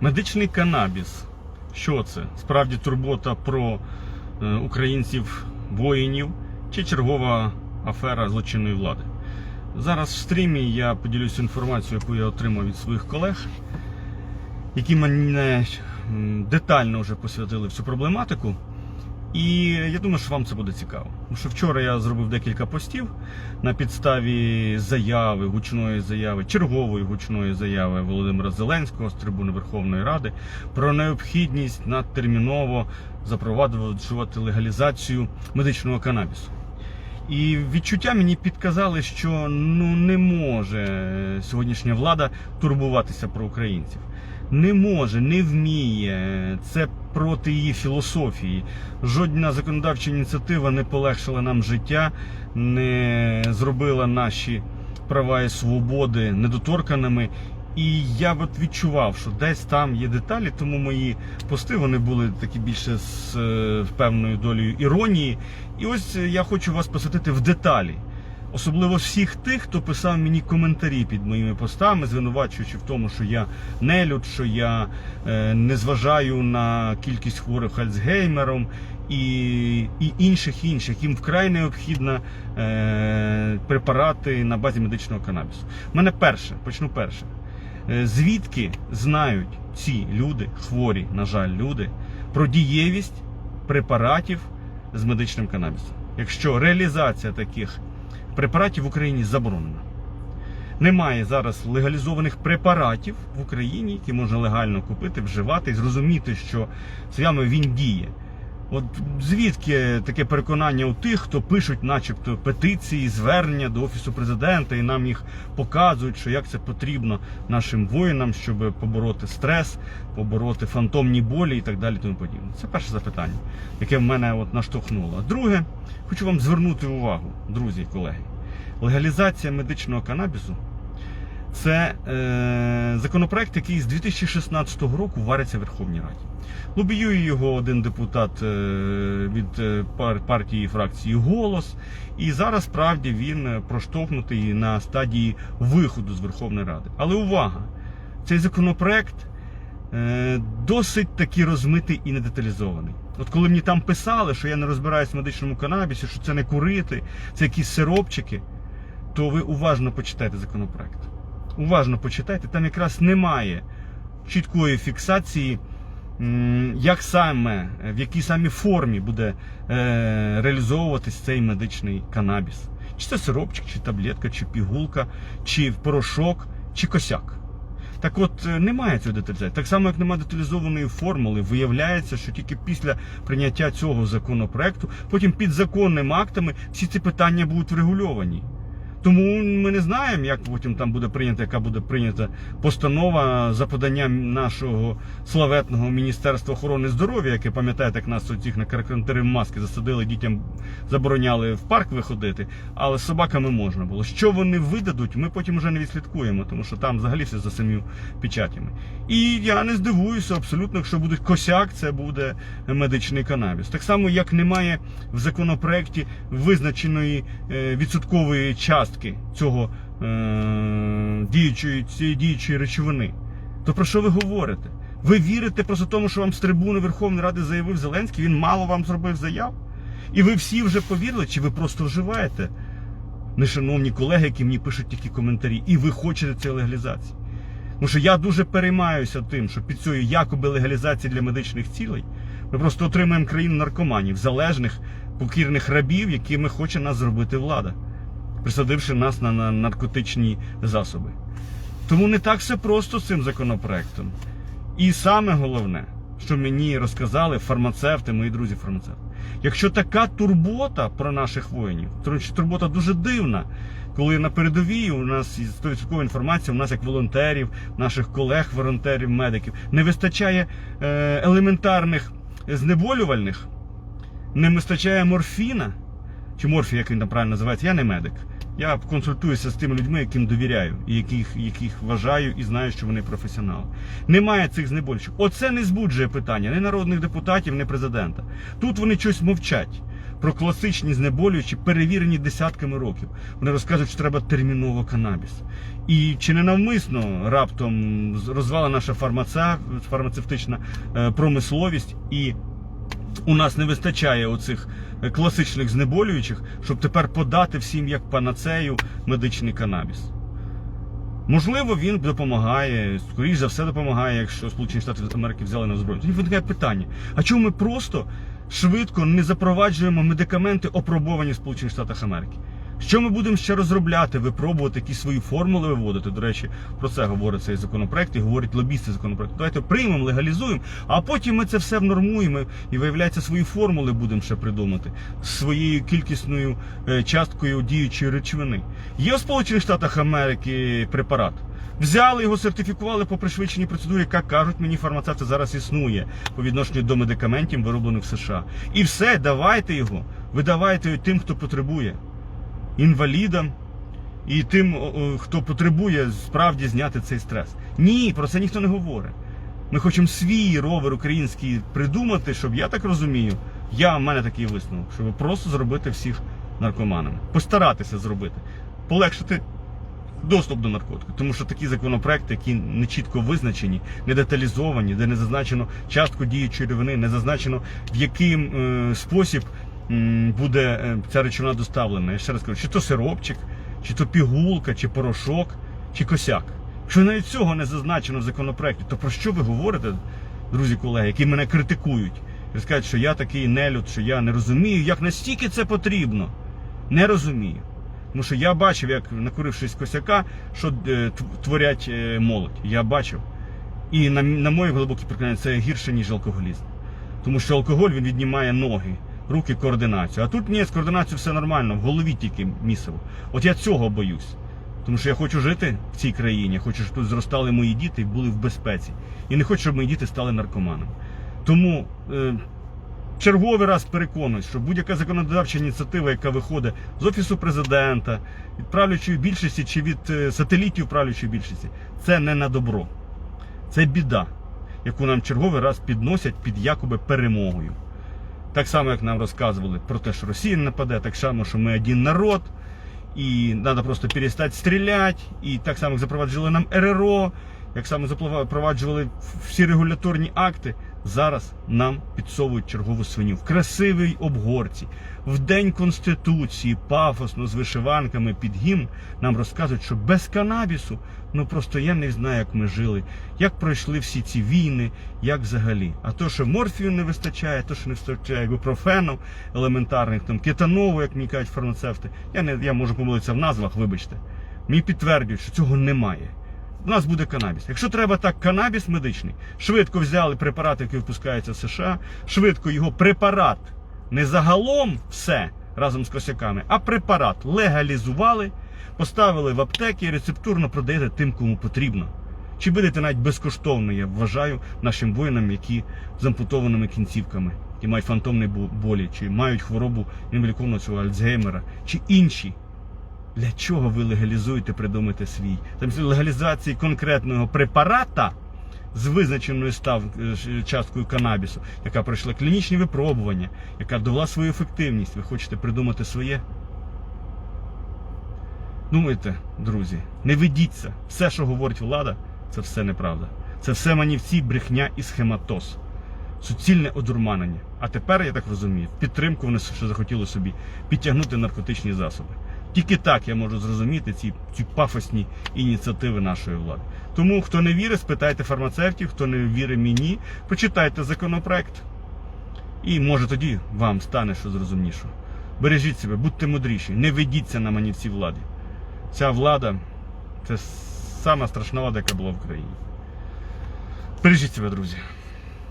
Медичний канабіс. Що це? Справді турбота про е, українців воїнів чи чергова афера злочинної влади. Зараз в стрімі я поділюся інформацією, яку я отримав від своїх колег, які мене детально вже посвятили всю проблематику. І я думаю, що вам це буде цікаво. Тому що вчора я зробив декілька постів на підставі заяви, гучної заяви, чергової гучної заяви Володимира Зеленського з трибуни Верховної Ради про необхідність надтерміново запроваджувати легалізацію медичного канабісу. І відчуття мені підказали, що ну не може сьогоднішня влада турбуватися про українців. Не може, не вміє. Це проти її філософії. Жодна законодавча ініціатива не полегшила нам життя, не зробила наші права і свободи недоторканими. І я от відчував, що десь там є деталі, тому мої пости вони були такі більше з е, певною долею іронії. І ось я хочу вас посвятити в деталі. Особливо всіх тих, хто писав мені коментарі під моїми постами, звинувачуючи в тому, що я нелюд, що я е, не зважаю на кількість хворих Альцгеймером і, і інших інших, їм вкрай необхідно е, препарати на базі медичного канабісу. У мене перше, почну перше. Е, Звідки знають ці люди, хворі, на жаль, люди, про дієвість препаратів з медичним канабісом? Якщо реалізація таких препаратів в Україні заборонено. Немає зараз легалізованих препаратів в Україні, які можна легально купити, вживати і зрозуміти, що свями він діє. От звідки таке переконання у тих, хто пишуть, начебто, петиції, звернення до офісу президента, і нам їх показують, що як це потрібно нашим воїнам, щоб побороти стрес, побороти фантомні болі і так далі. Тому подібне. Це перше запитання, яке в мене от наштовхнуло. Друге, хочу вам звернути увагу, друзі і колеги. Легалізація медичного канабісу це е, законопроект, який з 2016 року вариться в Верховній Раді. Лобіює його один депутат е, від е, пар- партії фракції Голос. І зараз справді він е, проштовхнутий на стадії виходу з Верховної Ради. Але увага! Цей законопроект е, досить таки розмитий і недеталізований. От коли мені там писали, що я не розбираюсь в медичному канабісі, що це не курити, це якісь сиропчики, то ви уважно почитайте законопроект. Уважно почитайте, там якраз немає чіткої фіксації, як саме, в якій самій формі буде е, реалізовуватись цей медичний канабіс. Чи це сиропчик, чи таблетка, чи пігулка, чи порошок, чи косяк. Так от е, немає цього деталізації. Так само, як немає деталізованої формули, виявляється, що тільки після прийняття цього законопроекту, потім підзаконними актами всі ці питання будуть врегульовані. Тому ми не знаємо, як потім там буде прийнята, яка буде прийнята постанова за поданням нашого славетного Міністерства охорони здоров'я, яке пам'ятаєте, як нас оцих на карантири маски засадили, дітям забороняли в парк виходити, але з собаками можна було. Що вони видадуть, ми потім вже не відслідкуємо, тому що там взагалі все за самі печатями. І я не здивуюся абсолютно, якщо буде косяк, це буде медичний канабіс. Так само, як немає в законопроекті визначеної е, відсоткової частки цього е, діючої, цієї діючої речовини. То про що ви говорите? Ви вірите просто тому, що вам з трибуни Верховної Ради заявив Зеленський, він мало вам зробив заяв? І ви всі вже повірили, чи ви просто вживаєте? Нешановні колеги, які мені пишуть такі коментарі, і ви хочете цієї легалізації. Тому що я дуже переймаюся тим, що під цією якоби легалізації для медичних цілей ми просто отримаємо країну наркоманів, залежних, покірних рабів, якими хоче нас зробити влада, присадивши нас на, на наркотичні засоби. Тому не так все просто з цим законопроектом. І саме головне, що мені розказали фармацевти, мої друзі фармацевти. Якщо така турбота про наших воїнів, то турбота дуже дивна, коли на передовій у нас є 100% інформація, у нас як волонтерів, наших колег, волонтерів, медиків, не вистачає е, елементарних знеболювальних, не вистачає морфіна, чи морфія, як він там правильно називається, я не медик. Я консультуюся з тими людьми, яким довіряю, і яких, яких вважаю і знаю, що вони професіонали. Немає цих знеболючих. Оце не збуджує питання ні народних депутатів, ні президента. Тут вони щось мовчать. про класичні знеболюючі, перевірені десятками років. Вони розказують, що треба терміново канабіс. І чи не навмисно раптом розвала наша фармаце... фармацевтична е, промисловість і у нас не вистачає оцих е, класичних знеболюючих, щоб тепер подати всім як панацею медичний канабіс. Можливо, він допомагає, скоріш за все допомагає, якщо Сполучені Штати Америки взяли на озброєння. Тоді виникає питання: а чому ми просто швидко не запроваджуємо медикаменти, опробовані в Сполучених Штатах Америки? Що ми будемо ще розробляти, випробувати, якісь свої формули виводити? До речі, про це говорить цей законопроект і говорять лобісти законопроекту. Давайте приймемо, легалізуємо, а потім ми це все внормуємо і виявляється свої формули будемо ще придумати своєю кількісною е, часткою діючої речовини. Є в Сполучених Штатах Америки препарат. Взяли його, сертифікували по пришвидшеній процедурі, яка кажуть мені фармацевти зараз існує по відношенню до медикаментів, вироблених в США. І все, давайте його, видавайте тим, хто потребує інвалідам і тим, хто потребує справді зняти цей стрес. Ні, про це ніхто не говорить. Ми хочемо свій ровер український придумати, щоб я так розумію. Я в мене такий висновок, щоб просто зробити всіх наркоманами. Постаратися зробити, полегшити доступ до наркотику. Тому що такі законопроекти, які не чітко визначені, не деталізовані, де не зазначено частку діючої речовини, не зазначено в який е, спосіб буде е, ця речовина доставлена. Я ще раз кажу, чи то сиропчик, чи то пігулка, чи порошок, чи косяк. Якщо навіть цього не зазначено в законопроекті, то про що ви говорите, друзі колеги, які мене критикують? І скажуть, що я такий нелюд, що я не розумію, як настільки це потрібно. Не розумію. Тому що я бачив, як накурившись косяка, що е, творять е, молодь. Я бачив. І на, на моє глибоке переконання це гірше, ніж алкоголізм. Тому що алкоголь він віднімає ноги, руки, координацію. А тут ні, з координацією все нормально, в голові тільки місиво. От я цього боюсь. Тому що я хочу жити в цій країні, хочу, щоб тут зростали мої діти і були в безпеці. І не хочу, щоб мої діти стали наркоманами. Тому е, черговий раз переконуюсь, що будь-яка законодавча ініціатива, яка виходить з офісу президента, від правлячої більшості чи від е, сателітів правлячої більшості, це не на добро. Це біда, яку нам черговий раз підносять під якоби перемогою. Так само, як нам розказували про те, що Росія нападе, так само, що ми один народ, і треба просто перестати стріляти, і так само як запроваджували нам РРО, як саме запроваджували всі регуляторні акти, зараз нам підсовують чергову свиню в красивій обгорці. В день Конституції, пафосно з вишиванками під гімн, нам розказують, що без канабісу, ну просто я не знаю, як ми жили, як пройшли всі ці війни, як взагалі. А то, що морфію не вистачає, то, що не вистачає ібупрофену елементарних, там кетанову, як мені кажуть фармацевти, я не я можу помилитися в назвах, вибачте. Мені підтвердюють, що цього немає. У нас буде канабіс. Якщо треба так, канабіс медичний, швидко взяли препарат, який випускається в США, швидко його препарат, не загалом все разом з косяками, а препарат легалізували, поставили в аптеки і рецептурно продаєте тим, кому потрібно. Чи будете навіть безкоштовно, я вважаю, нашим воїнам, які з ампутованими кінцівками, які мають фантомні болі, чи мають хворобу невиліковного цього Альцгеймера, чи інші. Для чого ви легалізуєте, придумайте свій? Там легалізації конкретного препарата з визначеною став е, часткою канабісу, яка пройшла клінічні випробування, яка довела свою ефективність. Ви хочете придумати своє? Думайте, друзі, не ведіться. Все, що говорить влада, це все неправда. Це все манівці, брехня і схематоз. Суцільне одурманення. А тепер, я так розумію, підтримку вони ще захотіли собі підтягнути наркотичні засоби. Тільки так я можу зрозуміти ці, ці пафосні ініціативи нашої влади. Тому, хто не вірить, спитайте фармацевтів, хто не вірить мені, почитайте законопроект. І може тоді вам стане що зрозумніше. Бережіть себе, будьте мудріші, не ведіться на манівці влади. Ця влада це сама страшна влада, яка була в країні. Бережіть себе, друзі.